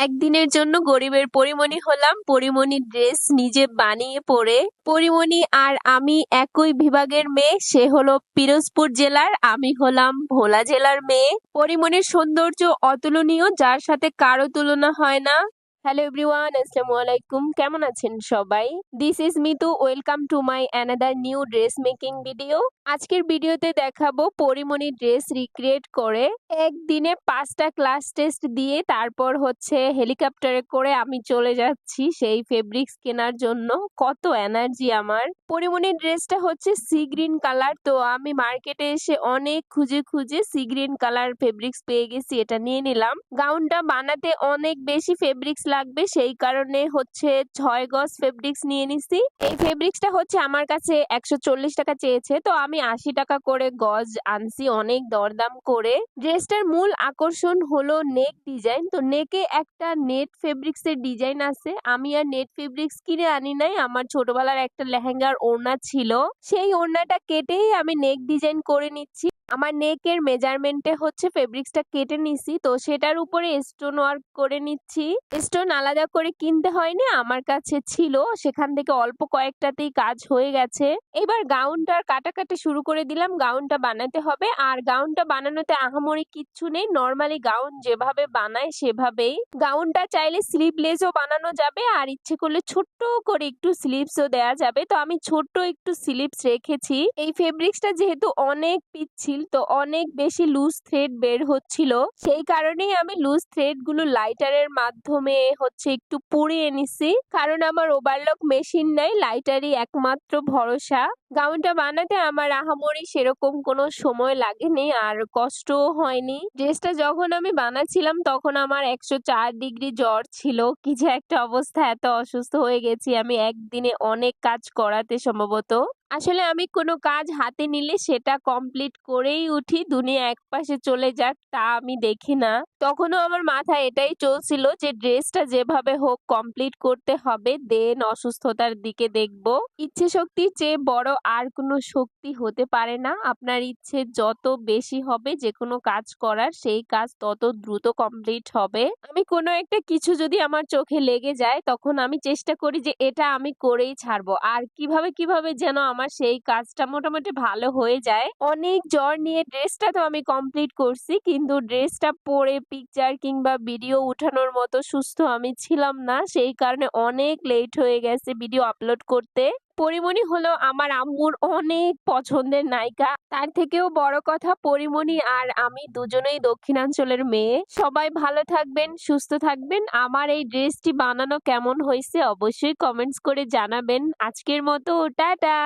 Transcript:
একদিনের জন্য গরিবের পরিমণি হলাম। পরিমণি ড্রেস নিজে বানিয়ে পরে। পরিমণি আর আমি একই বিভাগের মেয়ে। সে হলো পিরোজপুর জেলার, আমি হলাম ভোলা জেলার মেয়ে। পরিমণির সৌন্দর্য অতুলনীয়, যার সাথে কারও তুলনা হয় না। হ্যালো এভরিওয়ান আসসালামু আলাইকুম কেমন আছেন সবাই this is Mitu welcome to my another new dress making video আজকের ভিডিওতে দেখাবো পরিমণি ড্রেস রিক্রিয়েট করে একদিনে পাঁচটা ক্লাস টেস্ট দিয়ে তারপর হচ্ছে হেলিকপ্টারে করে আমি চলে যাচ্ছি সেই ফেব্রিক্স কেনার জন্য কত এনার্জি আমার পরিমণির ড্রেসটা হচ্ছে সি গ্রিন কালার তো আমি মার্কেটে এসে অনেক খুঁজে খুঁজে সি গ্রিন কালার ফেব্রিক্স পেয়ে গেছি এটা নিয়ে নিলাম গাউনটা বানাতে অনেক বেশি ফেব্রিক্স লাগবে, সেই কারণে হচ্ছে ছয় গজ ফেব্রিক্স নিয়ে নিছি। এই ফেব্রিক্সটা হচ্ছে আমার কাছে একশো চল্লিশ টাকা চেয়েছে, তো আমি আশি টাকা করে গজ আনছি, অনেক দরদাম করে। ড্রেসটার মূল আকর্ষণ হলো নেক ডিজাইন, তো নেকে একটা নেট ফেব্রিক্স এর ডিজাইন আছে। আমি আর নেট ফেব্রিক্স কিনে আনি নাই, আমার ছোটবেলার একটা লেহেঙ্গার ওড়না ছিল। সেই ওড়নাটা কেটেই আমি নেক ডিজাইন করে নিচ্ছি। আমার নেকের মেজারমেন্টে হচ্ছে ফেব্রিক্সটা কেটে নিছি, তো সেটার উপরে স্টোন ওয়ার্ক করে নিচ্ছি। স্টোন আলাদা করে কিনতে হয়নি, আমার কাছে ছিল। সেখান থেকে অল্প কয়েকটাতেই কাজ হয়ে গেছে। এবার গাউনটার কাটাকাটি শুরু করে দিলাম গাউনটা বানাতে হবে। আর গাউনটা বানানোতে আহামরি কিচ্ছু নেই নর্মালি গাউন যেভাবে বানায় সেভাবেই। গাউনটা চাইলে স্লিভলেসও বানানো যাবে, আর ইচ্ছে করলে ছোট্ট করে একটু স্লিভসও দেওয়া যাবে। তো আমি ছোট্ট একটু স্লিভস রেখেছি। এই ফেব্রিক্সটা যেহেতু অনেক পিচ্ছিল তো অনেক বেশি লুজ থ্রেড বের হচ্ছিল। সেই কারণেই আমি লুজ থ্রেডগুলো লাইটারের মাধ্যমে হচ্ছে একটু পুড়িয়ে নিছি। কারণ আমার ওভারলক মেশিন নাই লাইটারই একমাত্র ভরসা। গাউনটা বানাতে আমার আহামরি সেরকম কোনো সময় লাগেনি আর কষ্টও হয়নি। ড্রেসটা যখন আমি বানাচ্ছিলাম তখন আমার একশো চার ডিগ্রি জ্বর ছিল। কি যে একটা অবস্থা, এত অসুস্থ হয়ে গেছি আমি একদিনে অনেক কাজ করাতে সম্ভবত। আসলে আমি কোনো কাজ হাতে নিলে সেটা কমপ্লিট করেই উঠি, দুনিয়া এক পাশে চলে যাক তা আমি দেখি না। তখনও আমার মাথায় এটাই চলছিল যে ড্রেসটা যেভাবে হোক কমপ্লিট করতে হবে দেন অসুস্থতার দিকে দেখব। ইচ্ছে শক্তির চেয়ে বড় আর কোনো শক্তি হতে পারে না। আপনার ইচ্ছে যত বেশি হবে যে কোনো কাজ করার, সেই কাজ তত দ্রুত কমপ্লিট হবে। আমি কোনো একটা কিছু যদি আমার চোখে লেগে যায়, তখন আমি চেষ্টা করি যে এটা আমি করেই ছাড়বো। আর কীভাবে কীভাবে যেন আমার সেই কাজটা মোটামুটি ভালো হয়ে যায়। অনেক জ্বর নিয়ে ড্রেসটা তো আমি কমপ্লিট করছি, কিন্তু ড্রেসটা পরে পিকচার কিংবা ভিডিও উঠানোর মতো সুস্থ আমি ছিলাম না। সেই কারণে অনেক লেট হয়ে গেছে ভিডিও আপলোড করতে। পরিমণি হলো আমার আম্মুর অনেক পছন্দের নায়িকা। তার থেকেও বড় কথা পরিমণি আর আমি দুজনেই দক্ষিণাঞ্চলের মেয়ে। সবাই ভালো থাকবেন, সুস্থ থাকবেন। আমার এই ড্রেসটি বানানো কেমন হয়েছে অবশ্যই কমেন্টস করে জানাবেন। আজকের মতো, টাটা!